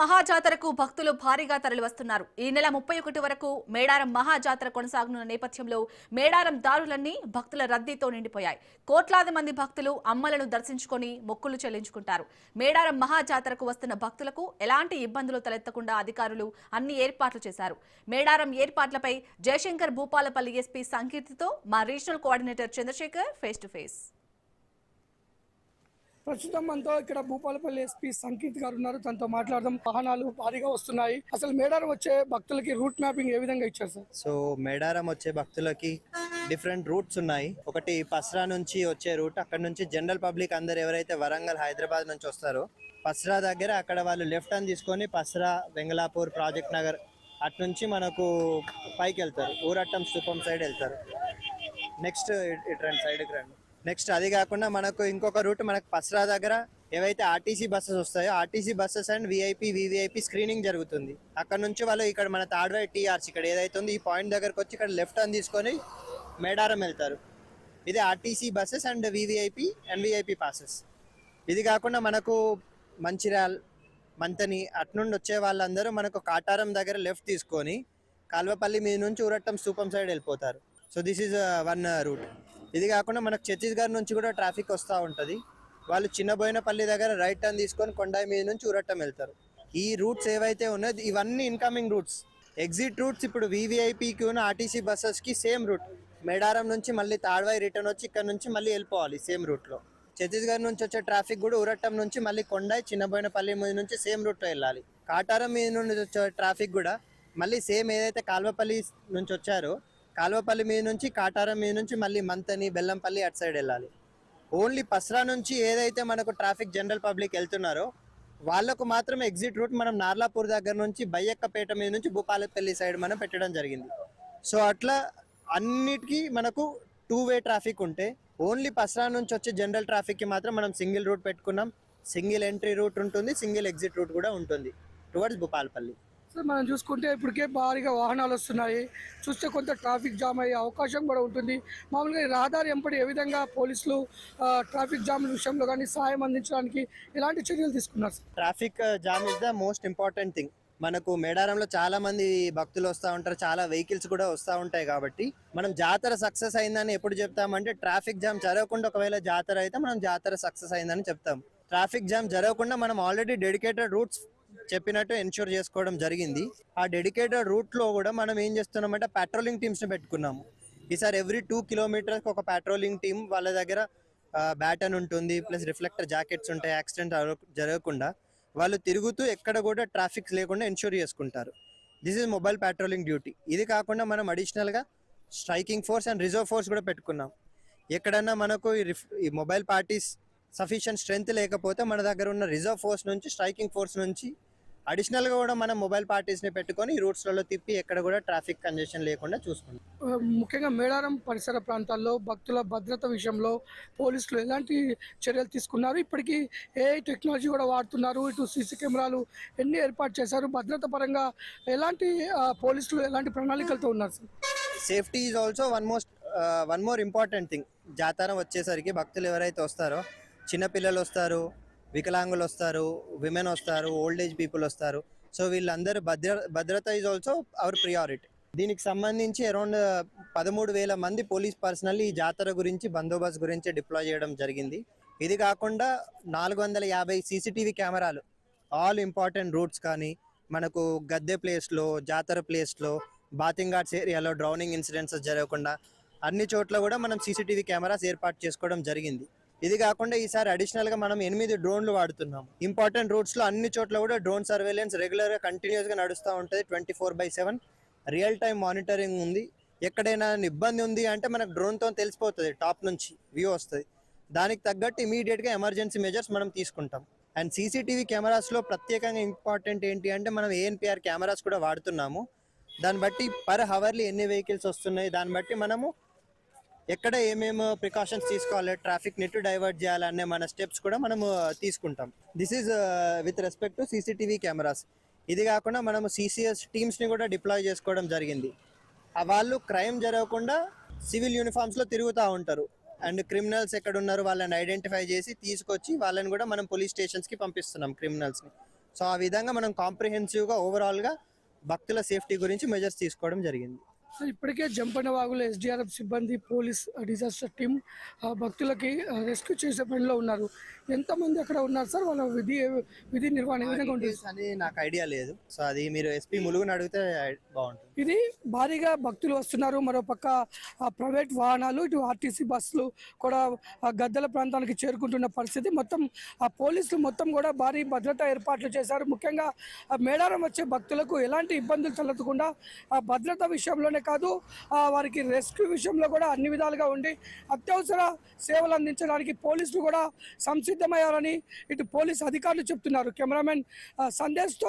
మహాజాతరకు భక్తులు భారీగా తరలివస్తున్నారు. ఈ నెల ముప్పై ఒకటి వరకు మేడారం మహాజాతర కొనసాగనున్న నేపథ్యంలో మేడారం దారులన్నీ భక్తుల రద్దీతో నిండిపోయాయి. కోట్లాది మంది భక్తులు అమ్మలను దర్శించుకొని మొక్కులు చెల్లించుకుంటారు. మేడారం మహాజాతరకు వస్తున్న భక్తులకు ఎలాంటి ఇబ్బందులు తలెత్తకుండా అధికారులు అన్ని ఏర్పాట్లు చేశారు. మేడారం ఏర్పాట్లపై జయశంకర్ భూపాలపల్లి ఎస్పీ సంకీర్తితో మా regional coordinator Chandrashekar face to face. ప్రస్తుతం మనతో ఇక్కడ భూపాలపల్లి ఎస్పీ సంకీర్త్ గారు ఉన్నారు. తనతో మాట్లాడదాం. వాహనాలు భారీగా వస్తున్నాయి. అసలు మేడారం వచ్చే భక్తులకి రూట్ మ్యాపింగ్ ఏ విధంగా ఇచ్చారు సార్? సో మేడారం వచ్చే భక్తులకి డిఫరెంట్ రూట్స్ ఉన్నాయి. ఒకటి పస్రా నుంచి వచ్చే రూట్. అక్కడ నుంచి జనరల్ పబ్లిక్ అందరు ఎవరైతే వరంగల్ హైదరాబాద్ నుంచి వస్తారో పస్రా దగ్గర అక్కడ వాళ్ళు లెఫ్ట్ అని తీసుకొని పస్రా వెంగళాపూర్ ప్రాజెక్ట్ నగర్ అటు నుంచి మనకు పైకి వెళ్తారు. ఊరట్టం స్థూపం సైడ్ వెళ్తారు. నెక్స్ట్ ఇటు రండి సైడ్కి రండి. నెక్స్ట్ అది కాకుండా మనకు ఇంకొక రూట్ మనకు పసరా దగ్గర ఏవైతే ఆర్టీసీ బస్సెస్ వస్తాయో RTC buses and VIP VVIP screening జరుగుతుంది. అక్కడ నుంచి వాళ్ళు ఇక్కడ మన తాడ్వై టీఆర్స్ ఇక్కడ ఏదైతే ఉందో ఈ పాయింట్ దగ్గరకు వచ్చి ఇక్కడ లెఫ్ట్ అని తీసుకొని మేడారం వెళ్తారు. ఇది RTC buses and VVIP and VIP passes ఇది కాకుండా మనకు మంచిర్యాల్ మంతని అట్నుండి వచ్చే వాళ్ళందరూ మనకు కాటారం దగ్గర లెఫ్ట్ తీసుకొని కాల్వపల్లి మీద నుంచి ఊరట్టం స్థూపం సైడ్ వెళ్ళిపోతారు. So this is one route ఇది కాకుండా మనకు ఛత్తీస్గఢ్ నుంచి కూడా ట్రాఫిక్ వస్తూ ఉంటుంది. వాళ్ళు చిన్నబోయినపల్లి దగ్గర రైట్ టర్న్ తీసుకొని కొండాయి మీద నుంచి ఊరట్టం వెళ్తారు. ఈ రూట్స్ ఏవైతే ఉన్నాయో ఇవన్నీ ఇన్కమింగ్ రూట్స్ ఎగ్జిట్ రూట్స్ ఇప్పుడు వివిఐపికి ఉన్న ఆర్టీసీ బస్సెస్కి సేమ్ రూట్ మేడారం నుంచి మళ్ళీ తాడ్వాయి రిటర్న్ వచ్చి ఇక్కడ నుంచి మళ్ళీ వెళ్ళిపోవాలి సేమ్ రూట్లో ఛత్తీస్గఢ్ నుంచి వచ్చే ట్రాఫిక్ కూడా ఉరట్టం నుంచి మళ్ళీ కొండాయి చిన్నబోయినపల్లి మీద నుంచి సేమ్ రూట్లో వెళ్ళాలి. కాటారం మీద నుండి వచ్చే ట్రాఫిక్ కూడా మళ్ళీ సేమ్ ఏదైతే కాల్వపల్లి నుంచి వచ్చారో కాల్వపల్లి మీద నుంచి కాటారం మీద నుంచి మళ్ళీ మంతని బెల్లంపల్లి అటు సైడ్ వెళ్ళాలి. ఓన్లీ పస్రా నుంచి ఏదైతే మనకు ట్రాఫిక్ జనరల్ పబ్లిక్ వెళ్తున్నారో వాళ్ళకు మాత్రమే ఎగ్జిట్ రూట్ మనం నార్లాపూర్ దగ్గర నుంచి బయ్యక్కపేట మీద నుంచి భూపాలపల్లి సైడ్ మనం పెట్టడం జరిగింది. సో అట్లా అన్నిటికీ మనకు టూ వే ట్రాఫిక్ ఉంటే ఓన్లీ పస్రా నుంచి వచ్చే జనరల్ ట్రాఫిక్కి మాత్రం మనం సింగిల్ రూట్ పెట్టుకున్నాం. సింగిల్ ఎంట్రీ రూట్ ఉంటుంది సింగిల్ ఎగ్జిట్ రూట్ కూడా ఉంటుంది. టువర్డ్స్ భూపాలపల్లి. సార్ మనం చూసుకుంటే ఇప్పటికే భారీగా వాహనాలు వస్తున్నాయి. చూస్తే కొంత ట్రాఫిక్ జామ్ అయ్యే అవకాశం కూడా ఉంటుంది. మామూలుగా రహదారి ఎంపడి ఏ విధంగా పోలీసులు ట్రాఫిక్ జామ్ విషయంలో కానీ సాయం అందించడానికి ఎలాంటి చర్యలు తీసుకున్నారు sir? Traffic jam is the most important thing. మనకు మేడారంలో చాలా మంది భక్తులు వస్తూ ఉంటారు. చాలా వెహికల్స్ కూడా వస్తూ ఉంటాయి కాబట్టి మనం జాతర సక్సెస్ అయిందని ఎప్పుడు చెప్తామంటే ట్రాఫిక్ జామ్ జరగకుండా ఒకవేళ జాతర అయితే మనం జాతర సక్సెస్ అయిందని చెప్తాం. ట్రాఫిక్ జామ్ జరగకుండా మనం ఆల్రెడీ డెడికేటెడ్ రూట్స్ చెప్పినట్టు ఎన్షూర్ చేసుకోవడం జరిగింది. ఆ డెడికేటెడ్ రూట్లో కూడా మనం ఏం చేస్తున్నామంటే పెట్రోలింగ్ టీమ్స్ని పెట్టుకున్నాము. ఈసారి ఎవ్రీ టూ కిలోమీటర్స్ ఒక పెట్రోలింగ్ టీమ్ వాళ్ళ దగ్గర బ్యాటన్ ఉంటుంది ప్లస్ రిఫ్లెక్టర్ జాకెట్స్ ఉంటాయి యాక్సిడెంట్ జరగకుండా వాళ్ళు తిరుగుతూ ఎక్కడ కూడా ట్రాఫిక్ లేకుండా ఎన్షూర్ చేసుకుంటారు. This is mobile patrolling duty ఇది కాకుండా మనం అడిషనల్గా striking force and reserve force కూడా పెట్టుకున్నాం. ఎక్కడన్నా మనకు ఈ రిఫ్- ఈ మొబైల్ పార్టీస్ సఫిషియంట్ స్ట్రెంత్ లేకపోతే మన దగ్గర ఉన్న రిజర్వ్ ఫోర్స్ నుంచి స్ట్రైకింగ్ ఫోర్స్ నుంచి అడిషనల్గా కూడా మనం మొబైల్ పార్టీస్ని పెట్టుకొని ఈ రూట్స్లలో తిప్పి ఎక్కడ కూడా ట్రాఫిక్ కంజెషన్ లేకుండా చూసుకుంటాం. ముఖ్యంగా మేడారం పరిసర ప్రాంతాల్లో భక్తుల భద్రత విషయంలో పోలీసులు ఎలాంటి చర్యలు తీసుకున్నారు? ఇప్పటికీ ఏఐ టెక్నాలజీ కూడా వాడుతున్నారు? ఇటు సీసీ కెమెరాలు ఎన్ని ఏర్పాటు చేశారు? భద్రత పరంగా ఎలాంటి పోలీసులు ఎలాంటి ప్రణాళికలతో ఉన్నారు sir? Safety is also one most one more important thing జాతరం వచ్చేసరికి భక్తులు ఎవరైతే వస్తారో చిన్నపిల్లలు వస్తారు వికలాంగులు వస్తారు విమెన్ వస్తారు ఓల్డ్ ఏజ్ పీపుల్ వస్తారు. సో వీళ్ళందరూ భద్ర భద్రత ఈజ్ ఆల్సో అవర్ ప్రియారిటీ దీనికి సంబంధించి అరౌండ్ పదమూడు వేల మంది పోలీస్ పర్సనల్ ఈ జాతర గురించి బందోబస్తు గురించి డిప్లాయ్ చేయడం జరిగింది. ఇది కాకుండా నాలుగు వందల యాభై సీసీటీవీ కెమెరాలు ఆల్ ఇంపార్టెంట్ రూట్స్ కానీ మనకు గద్దె ప్లేస్లో జాతర ప్లేస్లో బాతింగ్ ఘాట్స్ ఏరియాలో డ్రౌనింగ్ ఇన్సిడెంట్స్ జరగకుండా అన్ని చోట్ల కూడా మనం సీసీటీవీ కెమెరాస్ ఏర్పాటు చేసుకోవడం జరిగింది. ఇది కాకుండా ఈసారి అడిషనల్గా మనం ఎనిమిది డ్రోన్లు వాడుతున్నాం. ఇంపార్టెంట్ రూట్స్లో అన్ని చోట్ల కూడా డ్రోన్ సర్వేలెన్స్ రెగ్యులర్గా కంటిన్యూస్గా నడుస్తూ ఉంటుంది twenty four by seven real time monitoring ఉంది. ఎక్కడైనా ఇబ్బంది ఉంది అంటే మనకు డ్రోన్తో తెలిసిపోతుంది టాప్ నుంచి వ్యూ వస్తుంది. దానికి తగ్గట్టు ఇమీడియట్గా ఎమర్జెన్సీ మెజర్స్ మనం తీసుకుంటాం. అండ్ సీసీటీవీ కెమెరాస్లో ప్రత్యేకంగా ఇంపార్టెంట్ ఏంటి అంటే మనం ఏఎన్పిఆర్ కెమెరాస్ కూడా వాడుతున్నాము. దాన్ని బట్టి పర్ హవర్లీ ఎన్ని వెహికల్స్ వస్తున్నాయి దాన్ని బట్టి మనము ఎక్కడ ఏమేమి ప్రికాషన్స్ తీసుకోవాలి ట్రాఫిక్ నెట్ డైవర్ట్ చేయాలనే మన స్టెప్స్ కూడా మనము తీసుకుంటాం. This is with respect to CCTV cameras ఇది కాకుండా మనము సిసిఎస్ టీమ్స్ని కూడా డిప్లాయ్ చేసుకోవడం జరిగింది. వాళ్ళు క్రైమ్ జరగకుండా సివిల్ యూనిఫామ్స్లో తిరుగుతూ ఉంటారు. అండ్ క్రిమినల్స్ ఎక్కడ ఉన్నారు వాళ్ళని ఐడెంటిఫై చేసి తీసుకొచ్చి వాళ్ళని కూడా మనం పోలీస్ స్టేషన్స్కి పంపిస్తున్నాం క్రిమినల్స్ని సో ఆ విధంగా మనం కాంప్రిహెన్సివ్గా ఓవరాల్గా భక్తుల సేఫ్టీ గురించి మెజర్స్ తీసుకోవడం జరిగింది. సో ఇప్పటికే జంపన్న వాగులో ఎస్డిఆర్ఎఫ్ సిబ్బంది పోలీస్ డిజాస్టర్ టీమ్ భక్తులకి రెస్క్యూ చేసే పనిలో ఉన్నారు. ఎంతమంది అక్కడ ఉన్నారు సార్? వాళ్ళ విధి విధి నిర్వహణ ఏ విధంగా ఉంటుంది? అని నాకు ఐడియా లేదు. సో అది మీరు ఎస్పీ ములుగుని అడిగితే బాగుంటుంది. ఇది భారీగా భక్తులు వస్తున్నారు. మరోపక్క ఆ, ప్రైవేట్ వాహనాలు ఇటు ఆర్టీసీ బస్సులు కూడా ఆ, గద్దెల ప్రాంతానికి చేరుకుంటున్న పరిస్థితి. మొత్తం ఆ పోలీసులు మొత్తం కూడా భారీ భద్రతా ఏర్పాట్లు చేశారు. ముఖ్యంగా ఆ, మేడారం వచ్చే భక్తులకు ఎలాంటి ఇబ్బందులు తలెత్తకుండా ఆ భద్రత విషయంలోనే కాదు ఆ, వారికి రెస్క్యూ విషయంలో కూడా అన్ని విధాలుగా ఉండి అత్యవసర సేవలు అందించడానికి పోలీసులు కూడా సంసిద్ధమయ్యారని ఇటు పోలీసు అధికారులు చెప్తున్నారు. కెమెరామెన్ సందేశ్తో